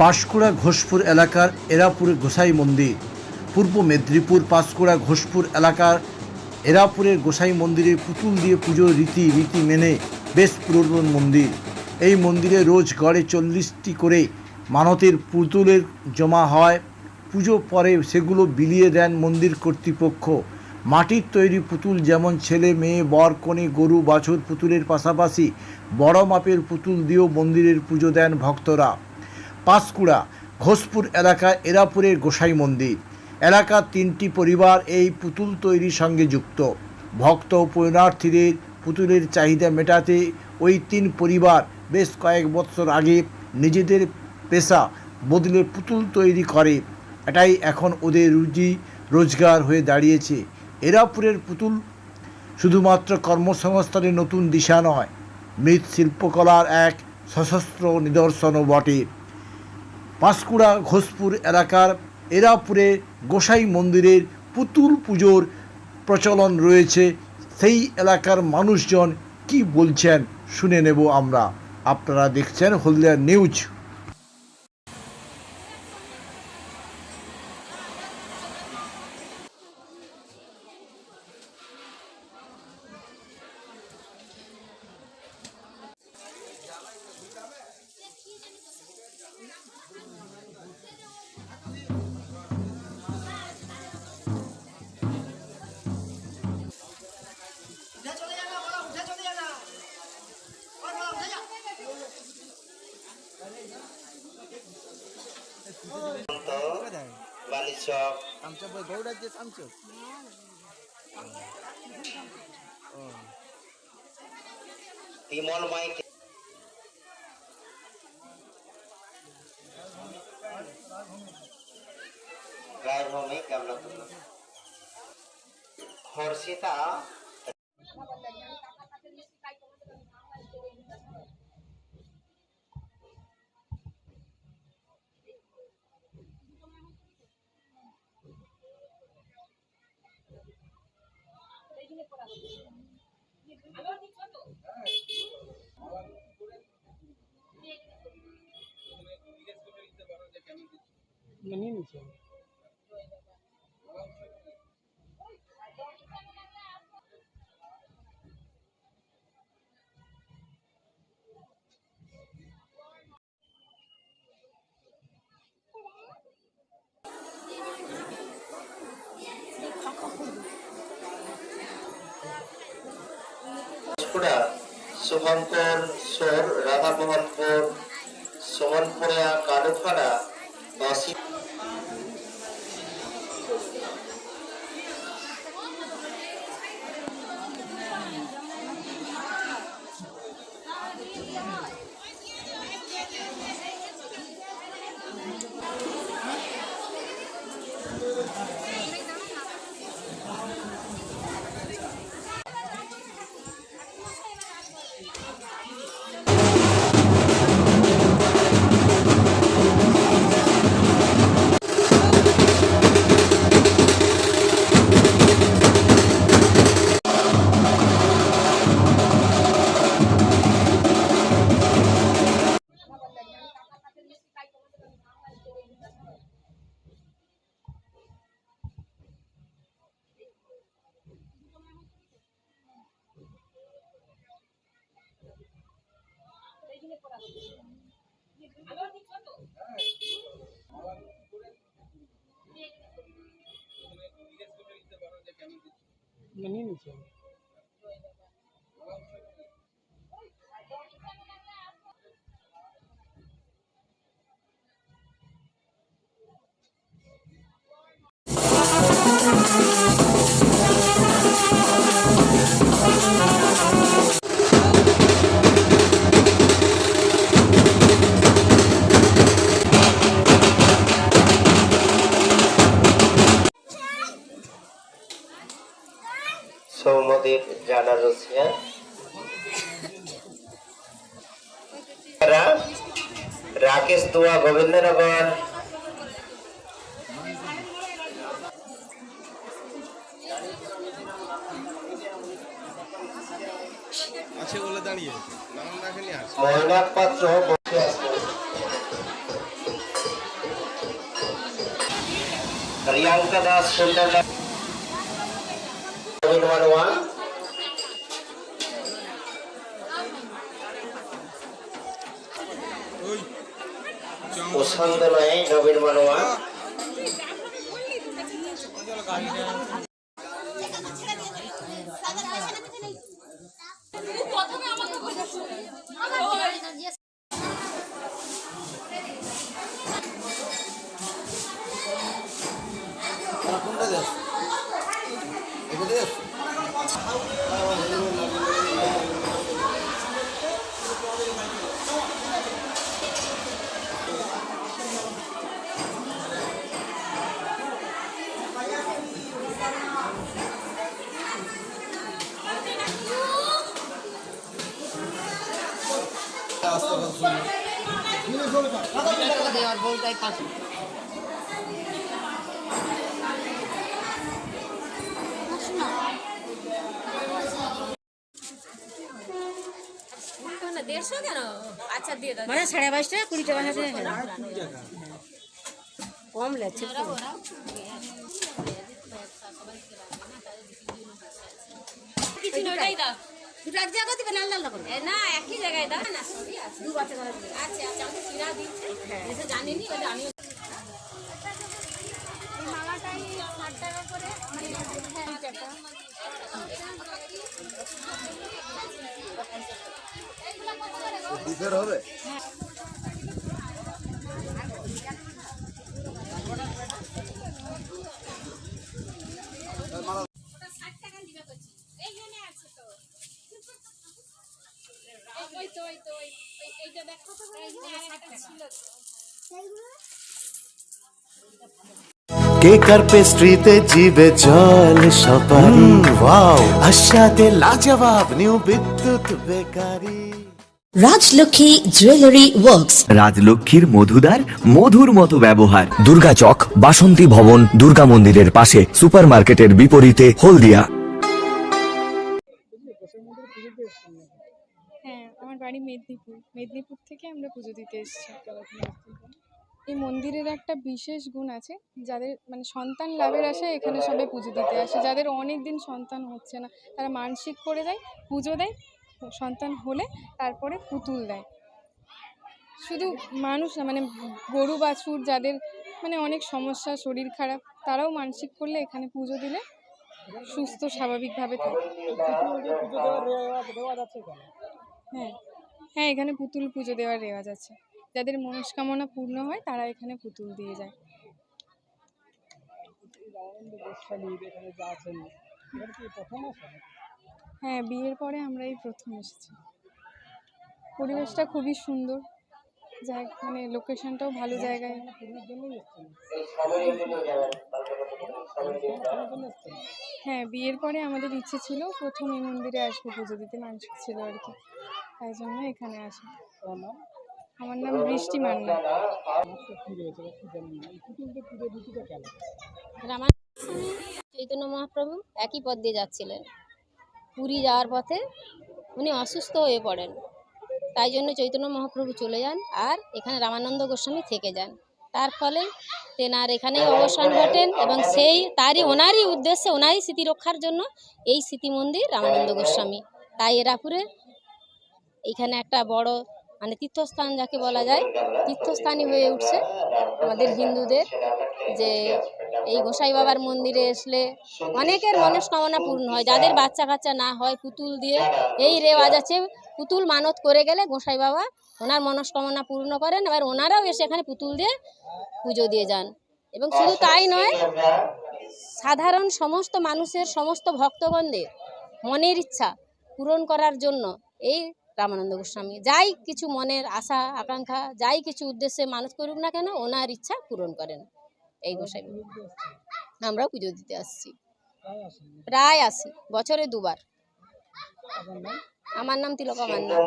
পাঁশকুড়া ঘোষপুর এলাকার এরাপুরে গোসাই মন্দির। পূর্ব মেদিনীপুর পাঁশকুড়া ঘোষপুর এলাকার এরাপুরের গোসাই মন্দিরে পুতুল দিয়ে পুজোর রীতি রীতি মেনে বেশ পুরাতন মন্দির। এই মন্দিরে রোজ গড়ে চল্লিশটি করে মানতের পুতুলের জমা হয়। পুজো পরে সেগুলো বিলিয়ে দেন মন্দির কর্তৃপক্ষ। মাটির তৈরি পুতুল যেমন ছেলে, মেয়ে, বর, কনে, গরু, বাছুর পুতুলের পাশাপাশি বড় মাপের পুতুল দিয়েও মন্দিরের পুজো দেন ভক্তরা। পাঁশকুড়া ঘোষপুর এলাকা এরাপুরের গোসাই মন্দির। এলাকার তিনটি পরিবার এই পুতুল তৈরির সঙ্গে যুক্ত। ভক্ত ও পুণ্যার্থীদের পুতুলের চাহিদা মেটাতে ওই তিন পরিবার বেশ কয়েক বছর আগে নিজেদের পেশা বদলে পুতুল তৈরি করে। এটাই এখন ওদের রুজি, রোজগার হয়ে দাঁড়িয়েছে। এরাপুরের পুতুল শুধুমাত্র কর্মসংস্থানের নতুন দিশা নয় মৃৎ শিল্পকলার এক সশস্ত্র নিদর্শনও বটে। পাঁশকুড়া ঘোষপুর এলাকার এরাপুরে গোসাই মন্দিরের পুতুল পুজোর প্রচলন রয়েছে। সেই এলাকার মানুষজন কি বলছেন শুনে নেব আমরা। আপনারা দেখছেন হলদিয়া নিউজ। आमच्या ब- गौडाचेच आमचं বিমল মাইক গায়ের ভূমি কেমন হর্ষিতা নিয়ে নিচ্ছে পাঁশকুড়া শুভঙ্কর সোর রাধামোহনপুর সুমনপুরা কালুপাড়া বাসি নিয়ে নিচ্ছে সৌমদীপ জানা রসিয়া রাকেশ দুয়া গোবিন্দনগর। আছে বলে দাঁড়িয়ে। নাম রাখেনি আছে ময়নাক পাত্র বসে আছে। প্রিয়াঙ্কা দাস সুন্দর নবীন প্রশান্ত নয় নবীন মানোয়া দেড়শো কেন আচ্ছা দিয়ে দাও মানে সাড়ে বাইশ টাকা কুড়ি টাকা হাজার কম লাগছে ওটাই দাও দুটো এক জায়গা দিবেন আলাদা আলাদা করবেন না একই জায়গায় দাও না সবই আছে দু বাচ্চা আচ্ছা আচ্ছা আমাকে চিরা দিচ্ছে এসে জানিনি ওটা আমিও কেকার পেস্ট্রিতে জিবে জল সপারি ওয়াও আশাতে লাজবাব new Bidyut bakery. Rajlakshmi jewellery works রাজলক্ষ্মীর মধুদার মধুর মতো ব্যবহার। দুর্গা চক বাসন্তী ভবন দুর্গা মন্দিরের পাশে সুপারমার্কেটের বিপরীতে হলদিয়া। হ্যাঁ আমার বাড়ি মেদিনীপুর। মেদিনীপুর থেকে আমরা পুজো দিতে এসেছি। এই মন্দিরের একটা বিশেষ গুণ আছে যাদের মানে সন্তান লাভের আশায় এখানে সবাই পুজো দিতে আসে। যাদের অনেক দিন সন্তান হচ্ছে না তারা মানসিক করে দেয় পুজো দেয় সন্তান হলে তারপরে পুতুল দেয়। শুধু মানুষ না মানে গরু বাছুর যাদের মানে অনেক সমস্যা, শরীর খারাপ, তারাও মানসিক করলে এখানে পুজো দিলে সুস্থ, স্বাভাবিকভাবে থাকে। হ্যাঁ হ্যাঁ এখানে পুতুল পুজো দেওয়ার রেওয়াজ আছে। যাদের মনস্কামনা পূর্ণ হয়, তারা এখানে পুতুল দিয়ে যায়। প্রথম হ্যাঁ বিয়ের পরে আমরা এই প্রথম এসেছি। পরিবেশটা খুবই সুন্দর। যাই মানে লোকেশনটাও ভালো জায়গায়। হ্যাঁ বিয়ের পরে আমাদের ইচ্ছে ছিল প্রথম এই মন্দিরে আসব, পুজো দিতে। মানসিক ছিল আর কি। তাই জন্য এখানে আসা। আমার নাম বৃষ্টি মান্না। চৈতন্য মহাপ্রভু একই পথ দিয়ে যাচ্ছিলেন। পুরী যাওয়ার পথে উনি অসুস্থ হয়ে পড়েন। তাই জন্য চৈতন্য মহাপ্রভু চলে যান আর এখানে রামানন্দ গোস্বামী থেকে যান। তার ফলে তেনার এখানেই অবসান ঘটেন এবং সেই, তারই, ওনারই উদ্দেশ্যে, ওনারই স্মৃতি রক্ষার জন্য এই স্মৃতি মন্দির রামানন্দ গোস্বামী। তাই এরাপুরে এখানে একটা বড় মানে তীর্থস্থান যাকে বলা যায়, তীর্থস্থানই হয়ে উঠছে আমাদের হিন্দুদের যে এই গোসাই বাবার মন্দিরে আসলে অনেকের মনস্কামনা পূর্ণ হয়। যাদের বাচ্চা কাচ্চা না হয়, পুতুল দিয়ে এই রেওয়াজ আছে, পুতুল মানত করে গেলে গোসাই বাবা ওনার মনস্কামনা পূর্ণ করেন, এবার ওনারাও এসে এখানে পুতুল দিয়ে পুজো দিয়ে যান। এবং শুধু তাই নয়, সাধারণ সমস্ত মানুষের, সমস্ত ভক্তগণদের মনের ইচ্ছা পূরণ করার জন্য এই রামানন্দ গোস্বামী। যাই কিছু মনের আশা, আকাঙ্ক্ষা, যাই কিছু উদ্দেশ্যে মানুষ করুক না কেন, ওনার ইচ্ছা পূরণ করেন। এই গোসাই বাবা। আমরাও পুজো দিতে আসছি। প্রায় আসি, বছরে দুবার। আমার নাম তিলক আমার নাম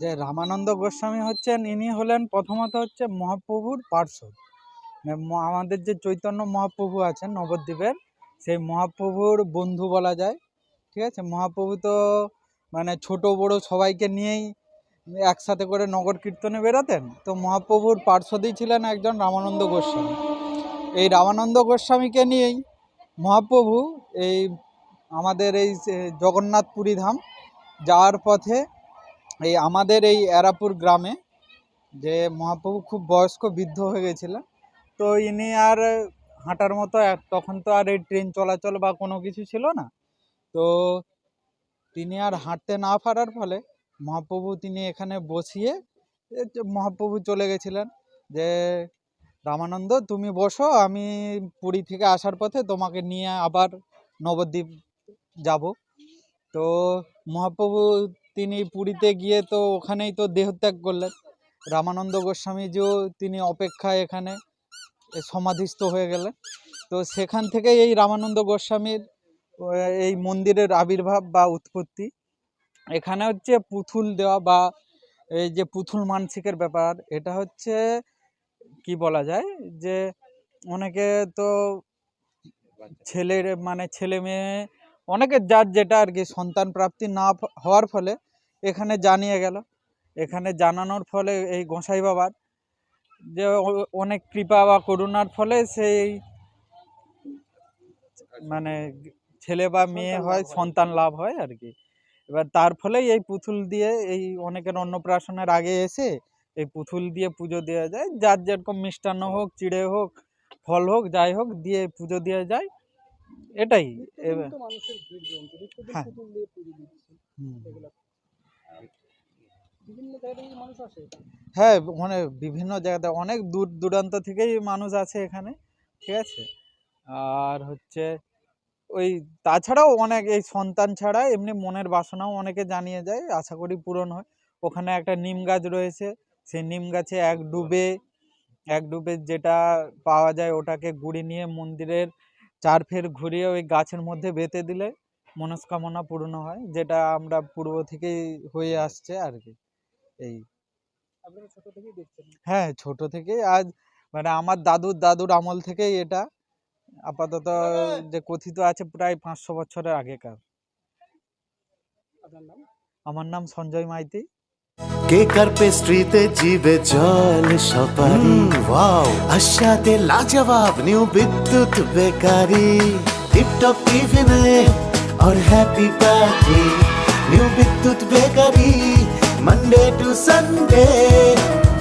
যে রামানন্দ গোস্বামী হচ্ছেন, ইনি হলেন প্রথমত হচ্ছে মহাপ্রভুর পার্শ্বদ মানে আমাদের যে চৈতন্য মহাপ্রভু আছেন নবদ্বীপের, সেই মহাপ্রভুর বন্ধু বলা যায়। ঠিক আছে? মহাপ্রভু তো মানে ছোট বড় সবাইকে নিয়েই একসাথে করে নগর কীর্তনে বেরোতেন তো মহাপ্রভুর পার্শ্বদেই ছিলেন একজন রামানন্দ গোস্বামী। এই রামানন্দ গোস্বামীকে নিয়েই মহাপ্রভু এই আমাদের এই জগন্নাথপুরী ধাম যাওয়ার পথে এই আমাদের এই এরাপুর গ্রামে যে মহাপ্রভু খুব বয়স্ক বৃদ্ধ হয়ে গেছিলেন, তো ইনি আর হাঁটার মতো তখন তো আর এই ট্রেন চলাচল বা কোনো কিছু ছিল না। তো তিনি আর হাঁটতে না পারার ফলে মহাপ্রভু তিনি এখানে বসিয়ে মহাপ্রভু চলে গেছিলেন যে, রামানন্দ, তুমি বসো, আমি পুরী থেকে আসার পথে তোমাকে নিয়ে আবার নবদ্বীপ যাব। তো মহাপ্রভু তিনি পুরীতে গিয়ে তো ওখানেই তো দেহত্যাগ করলেন। রামানন্দ গোস্বামীজিও তিনি অপেক্ষায় এখানে সমাধিস্থ হয়ে গেলেন। তো সেখান থেকে এই রামানন্দ গোস্বামীর এই মন্দিরের আবির্ভাব বা উৎপত্তি। এখানে হচ্ছে পুতুল দেওয়া বা এই যে পুতুল মানসিকের ব্যাপার, এটা হচ্ছে কি বলা যায় যে অনেকে তো ছেলের মানে ছেলে মেয়ে অনেকের যার যেটা আর কি সন্তান প্রাপ্তি না হওয়ার ফলে এখানে জানিয়ে গেল। এখানে জানানোর ফলে এই গোসাই বাবার যে অনেক কৃপা বা করুণার ফলে সেই মানে ছেলে বা মেয়ে হয় সন্তান লাভ হয় আর কি এবার তার ফলেই এই পুতুল দিয়ে এই অনেকের অন্নপ্রাশনের আগে এসে এই পুতুল দিয়ে পুজো দেওয়া যায়। যার যেরকম মিষ্টান্ন হোক চিড়ে হোক ফল হোক যাই হোক দিয়ে পুজো দেওয়া যায়। এটাই। হ্যাঁ। হ্যাঁ মানে বিভিন্ন জায়গাতে অনেক দূর দূরান্ত থেকেই মানুষ আছে এখানে। ঠিক আছে? আর হচ্ছে ওই তাছাড়াও অনেক এই সন্তান ছাড়া এমনি মনের বাসনাও অনেকে জানিয়ে যায় আশা করি পূরণ হয়। ওখানে একটা নিম গাছ রয়েছে সেই নিম গাছে এক ডুবে এক ডুবে যেটা পাওয়া যায় ওটাকে গুড়ি নিয়ে মন্দিরের চার ফের ঘুরিয়ে ওই গাছের মধ্যে বেঁধে দিলে মনস্কামনা পূর্ণ হয় যেটা আমরা পূর্ব থেকেই হয়ে আসছে আর কি এই। হ্যাঁ ছোট থেকেই আজ মানে আমার দাদুর দাদুর আমল থেকেই এটা। আপাতত যে কথিত আছে প্রায় পাঁচশো বছরের আগেকার আপনার নাম আমার নাম সঞ্জয় মাইতি কেকার পেস্ট্রিতে জিবে জল সপারি ওয়াও আশাতে লাজবাব নিউ বিদ্যুৎ বেকারি টিপটপ টিফিনে और happy party new Bidyut bakery Monday to Sunday